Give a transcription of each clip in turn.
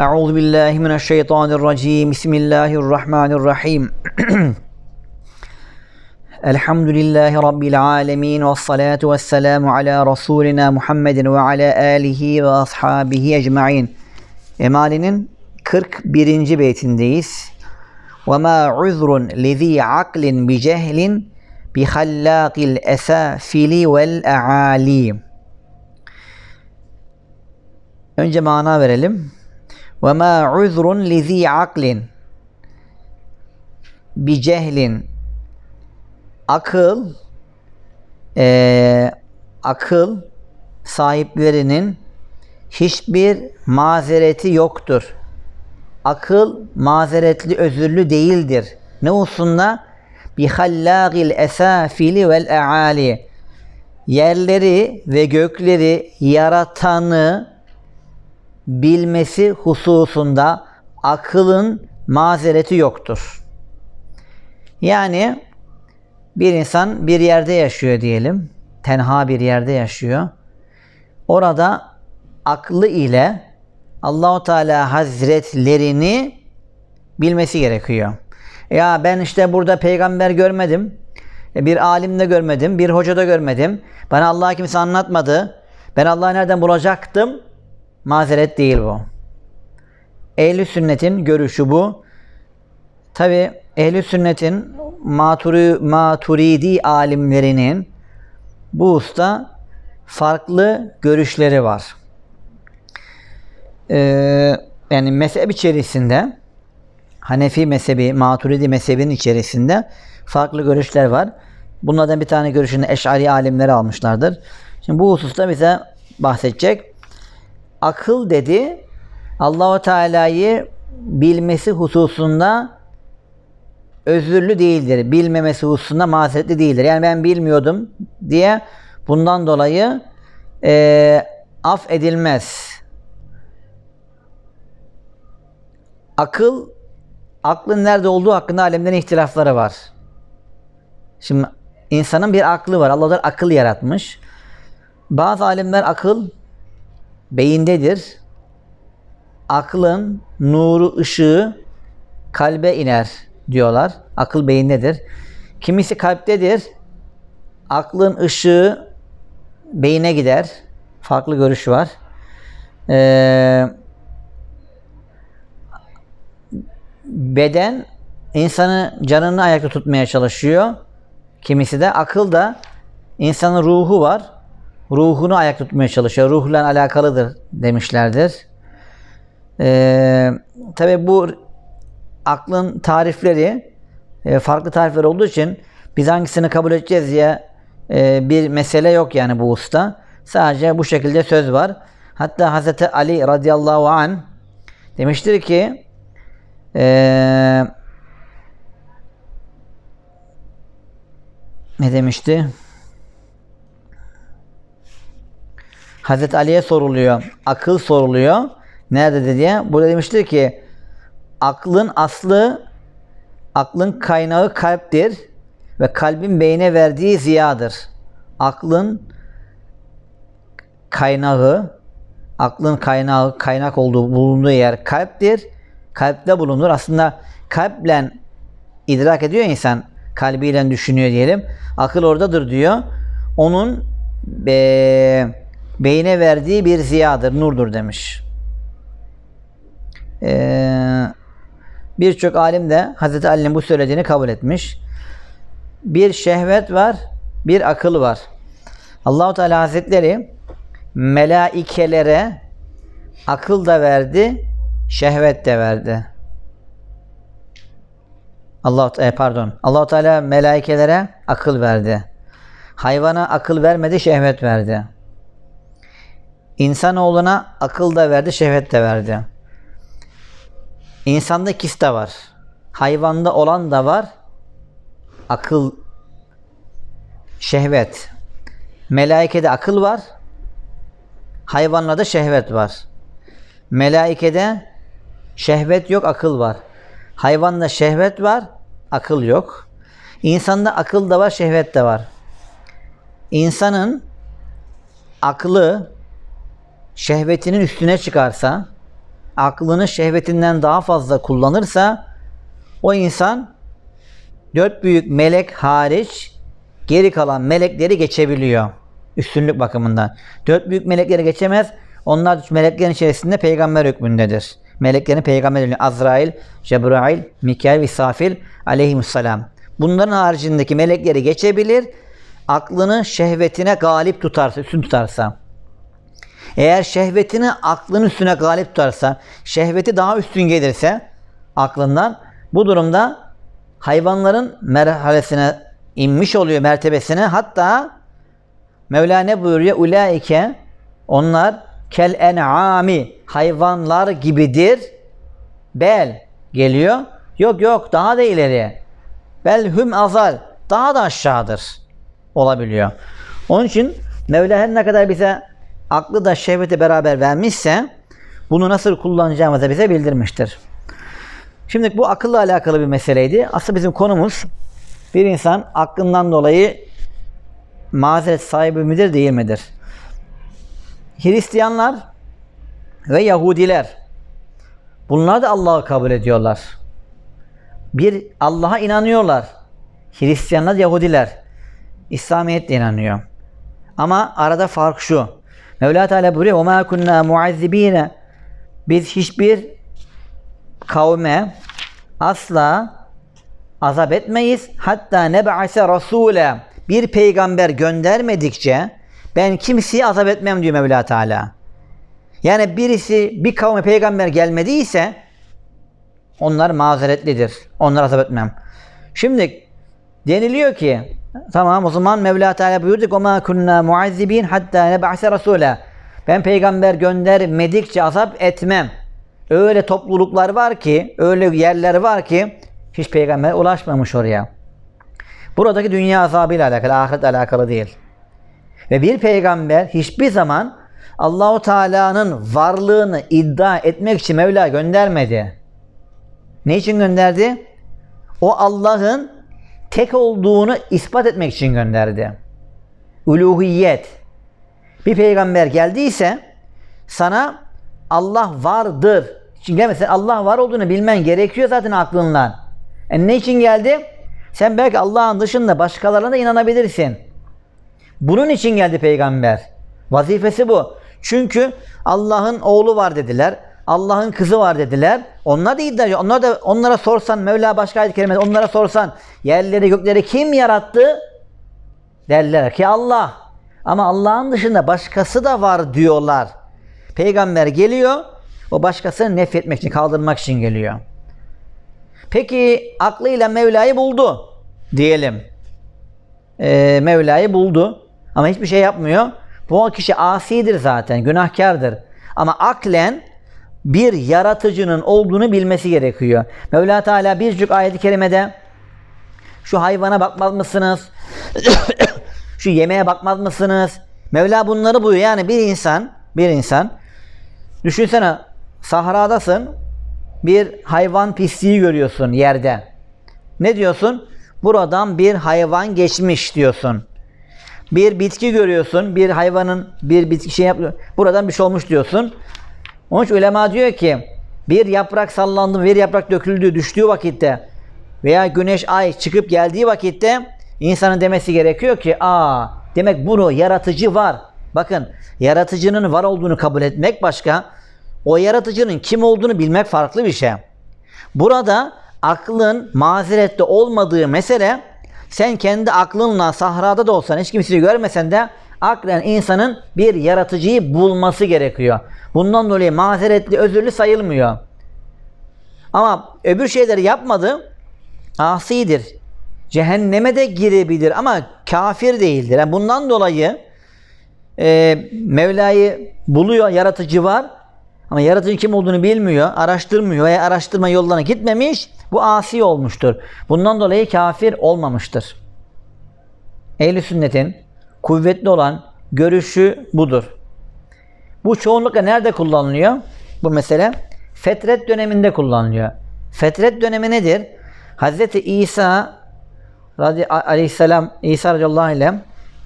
Euzu billahi mineşşeytanirracim. Bismillahirrahmanirrahim. Elhamdülillahi rabbil alamin ve salatu vesselamu ala rasulina Muhammedin ve ala alihi ve ashabihi ecmaîn. Emali'nin 41. beytindeyiz. Ve ma uzrun lizi aklin bi cehlin bi hallaqil esafili vel aali. Önce mana verelim. Ve ma uzrun li zi aklin bi cehlin akıl e, akıl sahiplerinin hiçbir mazereti yoktur. Akıl mazeretli özürlü değildir. Ne hususunda? Bi hallâgil esâfili vel e'ali. Yerleri ve gökleri yaratanı bilmesi hususunda akılın mazereti yoktur. Yani bir insan bir yerde yaşıyor diyelim. Tenha bir yerde yaşıyor. Orada aklı ile Allahu Teala Hazretlerini bilmesi gerekiyor. Ya ben işte burada peygamber görmedim. Bir alim de görmedim. Bir hoca da görmedim. Bana Allah kimse anlatmadı. Ben Allah'ı nereden bulacaktım? Mazeret değil bu. Ehli sünnetin görüşü bu. Tabi ehli sünnetin maturi, maturidi alimlerinin bu usta farklı görüşleri var. Ee, yani mezhep içerisinde Hanefi mezhebi, Maturidi mezhebinin içerisinde farklı görüşler var. Bunlardan bir tane görüşünü Eş'ari alimleri almışlardır. Şimdi bu hususta bize bahsedecek. Akıl dedi Allahu Teala'yı bilmesi hususunda özürlü değildir. Bilmemesi hususunda mazeretli değildir. Yani ben bilmiyordum diye bundan dolayı e, af edilmez. Akıl, aklın nerede olduğu hakkında alemlerin ihtilafları var. Şimdi insanın bir aklı var. Allah akıl yaratmış. Bazı alimler akıl beyindedir. Aklın nuru, ışığı kalbe iner diyorlar. Akıl beyindedir. Kimisi kalptedir. Aklın ışığı beyine gider. Farklı görüş var. Ee, beden insanı canını ayakta tutmaya çalışıyor. Kimisi de akıl da insanın ruhu var. Ruhunu ayakta tutmaya çalışıyor. Ruhla alakalıdır demişlerdir. Ee, Tabi bu aklın tarifleri e, farklı tarifler olduğu için biz hangisini kabul edeceğiz diye e, bir mesele yok yani bu usta. Sadece bu şekilde söz var. Hatta Hz. Ali radıyallahu an demiştir ki ee, ne demişti? Hazreti Ali'ye soruluyor. Akıl soruluyor. Nerede diye. Burada demiştir ki aklın aslı aklın kaynağı kalptir ve kalbin beyne verdiği ziyadır. Aklın kaynağı aklın kaynağı kaynak olduğu bulunduğu yer kalptir kalpte bulunur. Aslında kalple idrak ediyor insan. Kalbiyle düşünüyor diyelim. Akıl oradadır diyor. Onun be, beyine verdiği bir ziyadır, nurdur demiş. Ee, Birçok alim de Hazreti Ali'nin bu söylediğini kabul etmiş. Bir şehvet var, bir akıl var. Allahu Teala Hazretleri melaikelere akıl da verdi, şehvet de verdi. Allah e, pardon. Allahu Teala melaikelere akıl verdi. Hayvana akıl vermedi, şehvet verdi. İnsanoğluna akıl da verdi, şehvet de verdi. İnsanda ikisi de var. Hayvanda olan da var. Akıl, şehvet. Melaikede akıl var. Hayvanlarda şehvet var. Melaikede Şehvet yok, akıl var. Hayvanda şehvet var, akıl yok. İnsanda akıl da var, şehvet de var. İnsanın aklı şehvetinin üstüne çıkarsa aklını şehvetinden daha fazla kullanırsa o insan dört büyük melek hariç geri kalan melekleri geçebiliyor. Üstünlük bakımından. Dört büyük melekleri geçemez. Onlar meleklerin içerisinde peygamber hükmündedir. Meleklerin peygamber hükmünde. Azrail, Cebrail, Mikail ve İsrafil aleyhisselam. Bunların haricindeki melekleri geçebilir. Aklını şehvetine galip tutarsa, üstün tutarsa. Eğer şehvetini aklın üstüne galip tutarsa, şehveti daha üstün gelirse aklından bu durumda hayvanların merhalesine inmiş oluyor mertebesine. Hatta Mevla ne buyuruyor? Ulaike onlar kel en'ami hayvanlar gibidir. Bel geliyor. Yok yok daha da ileri. Bel hüm azal daha da aşağıdır olabiliyor. Onun için Mevla her ne kadar bize aklı da şehveti beraber vermişse bunu nasıl kullanacağımızı bize bildirmiştir. Şimdi bu akılla alakalı bir meseleydi. Aslında bizim konumuz bir insan aklından dolayı mazeret sahibi midir değil midir? Hristiyanlar ve Yahudiler bunlar da Allah'ı kabul ediyorlar. Bir Allah'a inanıyorlar. Hristiyanlar, Yahudiler. İslamiyet de inanıyor. Ama arada fark şu. Mevla Teala buyuruyor وَمَا كُنَّا مُعَذِّب۪ينَ Biz hiçbir kavme asla azap etmeyiz. Hatta neb'ase rasule bir peygamber göndermedikçe ben kimseyi azap etmem diyor Mevla Teala. Yani birisi bir kavme peygamber gelmediyse onlar mazeretlidir. Onları azap etmem. Şimdi deniliyor ki Tamam o zaman Mevla Teala buyurdu ki ma kunna muazzibin hatta neb'ase rasula. Ben peygamber göndermedikçe azap etmem. Öyle topluluklar var ki, öyle yerler var ki hiç peygamber ulaşmamış oraya. Buradaki dünya azabıyla alakalı, ahiret alakalı değil. Ve bir peygamber hiçbir zaman Allahu Teala'nın varlığını iddia etmek için Mevla göndermedi. Ne için gönderdi? O Allah'ın tek olduğunu ispat etmek için gönderdi. Uluhiyet. Bir peygamber geldiyse sana Allah vardır. Çünkü mesela Allah var olduğunu bilmen gerekiyor zaten aklınla. E ne için geldi? Sen belki Allah'ın dışında başkalarına da inanabilirsin. Bunun için geldi peygamber. Vazifesi bu. Çünkü Allah'ın oğlu var dediler. Allah'ın kızı var dediler. Onlar da iddia ediyor. Onlar da onlara sorsan Mevla başka ayet kerimede onlara sorsan yerleri gökleri kim yarattı? Derler ki Allah. Ama Allah'ın dışında başkası da var diyorlar. Peygamber geliyor. O başkasını nefretmek için, kaldırmak için geliyor. Peki aklıyla Mevla'yı buldu diyelim. Ee, Mevla'yı buldu ama hiçbir şey yapmıyor. Bu kişi asidir zaten, günahkardır. Ama aklen bir yaratıcının olduğunu bilmesi gerekiyor. Mevla Teala birçok ayet-i kerimede şu hayvana bakmaz mısınız? şu yemeğe bakmaz mısınız? Mevla bunları buyuruyor. Yani bir insan, bir insan düşünsene sahradasın, bir hayvan pisliği görüyorsun yerde. Ne diyorsun? Buradan bir hayvan geçmiş diyorsun. Bir bitki görüyorsun, bir hayvanın bir bitki şey yapıyor. Buradan bir şey olmuş diyorsun. Onun için ulema diyor ki bir yaprak sallandı, bir yaprak döküldü, düştüğü vakitte veya güneş, ay çıkıp geldiği vakitte insanın demesi gerekiyor ki aa demek bunu yaratıcı var. Bakın yaratıcının var olduğunu kabul etmek başka, o yaratıcının kim olduğunu bilmek farklı bir şey. Burada aklın mazerette olmadığı mesele sen kendi aklınla sahrada da olsan hiç kimseyi görmesen de aklen insanın bir yaratıcıyı bulması gerekiyor. Bundan dolayı mazeretli, özürlü sayılmıyor. Ama öbür şeyleri yapmadı, asidir. Cehenneme de girebilir ama kafir değildir. Yani bundan dolayı e, Mevla'yı buluyor, yaratıcı var. Ama yaratıcı kim olduğunu bilmiyor, araştırmıyor veya araştırma yollarına gitmemiş. Bu asi olmuştur. Bundan dolayı kafir olmamıştır. Ehli sünnetin kuvvetli olan görüşü budur. Bu çoğunlukla nerede kullanılıyor? Bu mesele fetret döneminde kullanılıyor. Fetret dönemi nedir? Hz. İsa aleyhisselam İsa radıyallahu ile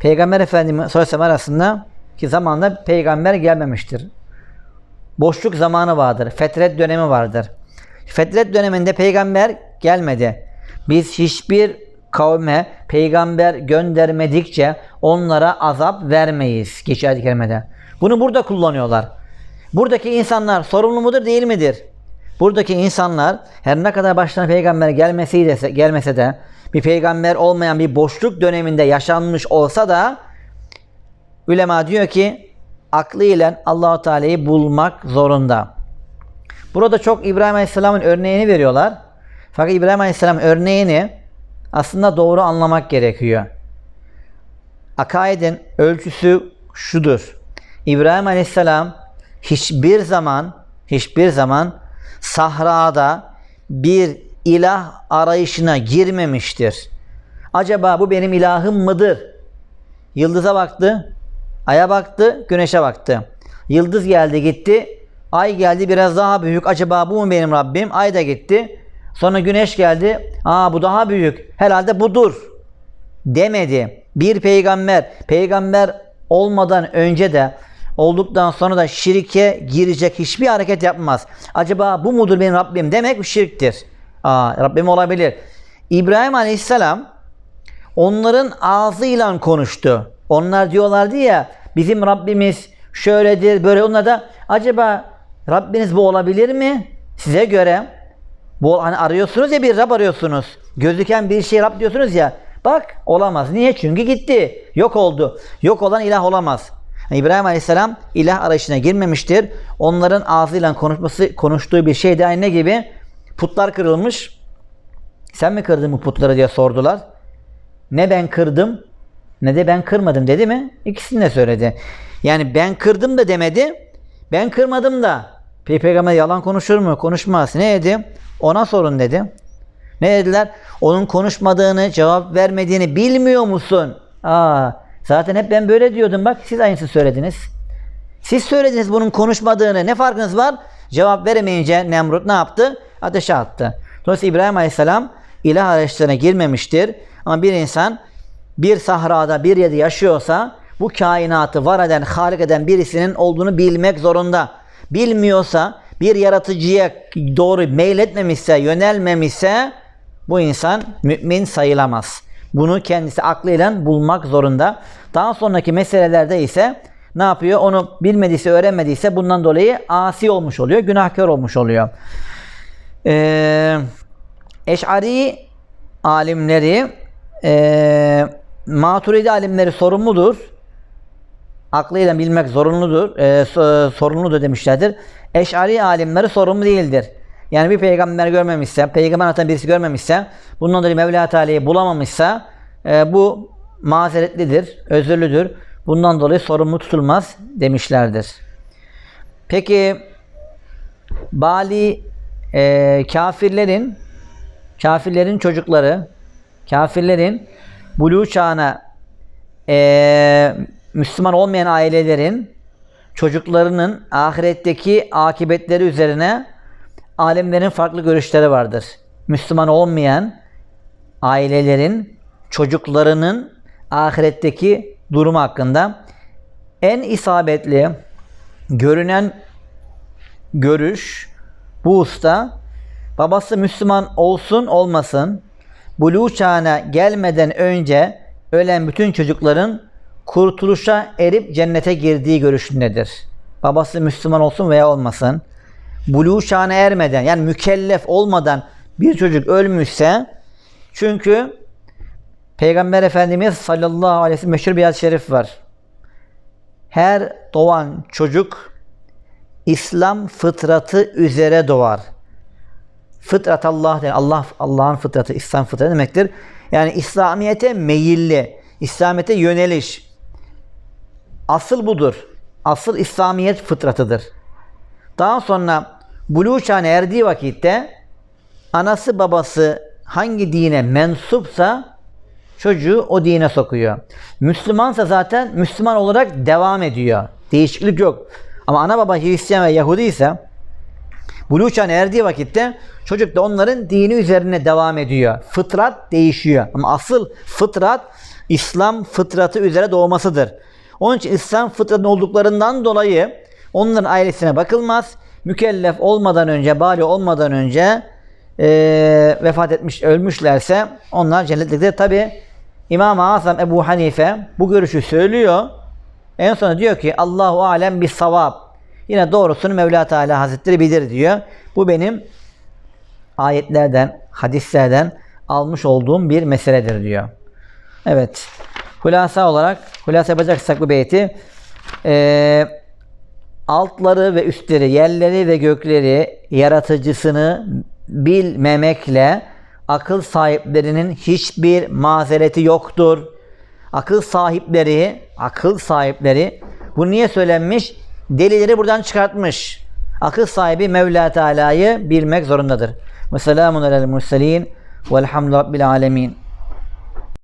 Peygamber Efendimiz sallallahu arasında ki zamanda peygamber gelmemiştir. boşluk zamanı vardır. Fetret dönemi vardır. Fetret döneminde peygamber gelmedi. Biz hiçbir kavme peygamber göndermedikçe onlara azap vermeyiz. Geçiyor ayet-i kerimede. Bunu burada kullanıyorlar. Buradaki insanlar sorumlu mudur değil midir? Buradaki insanlar her ne kadar başlarına peygamber gelmesi gelmese de bir peygamber olmayan bir boşluk döneminde yaşanmış olsa da ulema diyor ki aklıyla Allahu Teala'yı bulmak zorunda. Burada çok İbrahim Aleyhisselam'ın örneğini veriyorlar. Fakat İbrahim Aleyhisselam örneğini aslında doğru anlamak gerekiyor. Akaidin ölçüsü şudur. İbrahim Aleyhisselam hiçbir zaman hiçbir zaman sahrada bir ilah arayışına girmemiştir. Acaba bu benim ilahım mıdır? Yıldıza baktı, aya baktı, güneşe baktı. Yıldız geldi gitti, ay geldi biraz daha büyük. Acaba bu mu benim Rabbim? Ay da gitti. Sonra güneş geldi. Aa bu daha büyük. Herhalde budur. Demedi. Bir peygamber, peygamber olmadan önce de olduktan sonra da şirke girecek hiçbir hareket yapmaz. Acaba bu mudur benim Rabbim demek şirktir. Aa, Rabbim olabilir. İbrahim Aleyhisselam onların ağzıyla konuştu. Onlar diyorlardı ya bizim Rabbimiz şöyledir böyle onlar da acaba Rabbiniz bu olabilir mi? Size göre bu hani arıyorsunuz ya bir Rab arıyorsunuz. Gözüken bir şey Rab diyorsunuz ya. Bak olamaz. Niye? Çünkü gitti. Yok oldu. Yok olan ilah olamaz. İbrahim Aleyhisselam ilah arayışına girmemiştir. Onların ağzıyla konuşması, konuştuğu bir şey de aynı ne gibi? Putlar kırılmış. Sen mi kırdın bu putları diye sordular. Ne ben kırdım ne de ben kırmadım dedi mi? İkisini de söyledi. Yani ben kırdım da demedi. Ben kırmadım da. Peygamber yalan konuşur mu? Konuşmaz. Ne dedi? Ona sorun dedi. Ne dediler? Onun konuşmadığını, cevap vermediğini bilmiyor musun? Aa, zaten hep ben böyle diyordum. Bak siz aynısını söylediniz. Siz söylediniz bunun konuşmadığını. Ne farkınız var? Cevap veremeyince Nemrut ne yaptı? Ateşe attı. Dolayısıyla İbrahim Aleyhisselam ilah arayışlarına girmemiştir. Ama bir insan bir sahrada bir yerde yaşıyorsa bu kainatı var eden, halik eden birisinin olduğunu bilmek zorunda. Bilmiyorsa bir yaratıcıya doğru meyletmemişse, yönelmemişse bu insan mümin sayılamaz. Bunu kendisi aklıyla bulmak zorunda. Daha sonraki meselelerde ise ne yapıyor? Onu bilmediyse, öğrenmediyse bundan dolayı asi olmuş oluyor, günahkar olmuş oluyor. Ee, Eş'ari alimleri, e, Maturidi alimleri sorumludur. Aklıyla bilmek zorunludur, e, sorumludur demişlerdir. Eş'ari alimleri sorumlu değildir. Yani bir peygamber görmemişse, peygamber atan birisi görmemişse, bundan dolayı Mevla Teala'yı bulamamışsa e, bu mazeretlidir, özürlüdür. Bundan dolayı sorumlu tutulmaz demişlerdir. Peki Bali e, kafirlerin kafirlerin çocukları kafirlerin buluğ çağına e, Müslüman olmayan ailelerin çocuklarının ahiretteki akıbetleri üzerine alimlerin farklı görüşleri vardır. Müslüman olmayan ailelerin çocuklarının ahiretteki durumu hakkında en isabetli görünen görüş bu usta babası Müslüman olsun olmasın buluğ çağına gelmeden önce ölen bütün çocukların kurtuluşa erip cennete girdiği görüşündedir. Babası Müslüman olsun veya olmasın. Buluğ çağına ermeden yani mükellef olmadan bir çocuk ölmüşse çünkü Peygamber Efendimiz sallallahu aleyhi ve sellem meşhur bir hadis-i şerif var. Her doğan çocuk İslam fıtratı üzere doğar. Fıtrat Allah yani Allah Allah'ın fıtratı, İslam fıtratı demektir. Yani İslamiyete meyilli, İslamiyete yöneliş. Asıl budur. Asıl İslamiyet fıtratıdır. Daha sonra buluğ çağına erdiği vakitte anası babası hangi dine mensupsa çocuğu o dine sokuyor. Müslümansa zaten Müslüman olarak devam ediyor. Değişiklik yok. Ama ana baba Hristiyan ve Yahudi ise buluğ çağına erdiği vakitte çocuk da onların dini üzerine devam ediyor. Fıtrat değişiyor. Ama asıl fıtrat İslam fıtratı üzere doğmasıdır. Onun için İslam fıtratının olduklarından dolayı Onların ailesine bakılmaz. Mükellef olmadan önce, bali olmadan önce eee, vefat etmiş, ölmüşlerse onlar cennetlikte. Tabi İmam-ı Azam Ebu Hanife bu görüşü söylüyor. En sonra diyor ki Allahu alem bis savab. Yine doğrusunu Mevla Teala Hazretleri bilir diyor. Bu benim ayetlerden, hadislerden almış olduğum bir meseledir diyor. Evet. Hulasa olarak, hulasa yapacaksak bu beyti eee, altları ve üstleri, yerleri ve gökleri yaratıcısını bilmemekle akıl sahiplerinin hiçbir mazereti yoktur. Akıl sahipleri, akıl sahipleri bu niye söylenmiş? Delileri buradan çıkartmış. Akıl sahibi Mevla Teala'yı bilmek zorundadır. Ve selamun alel murselin velhamdü rabbil alemin.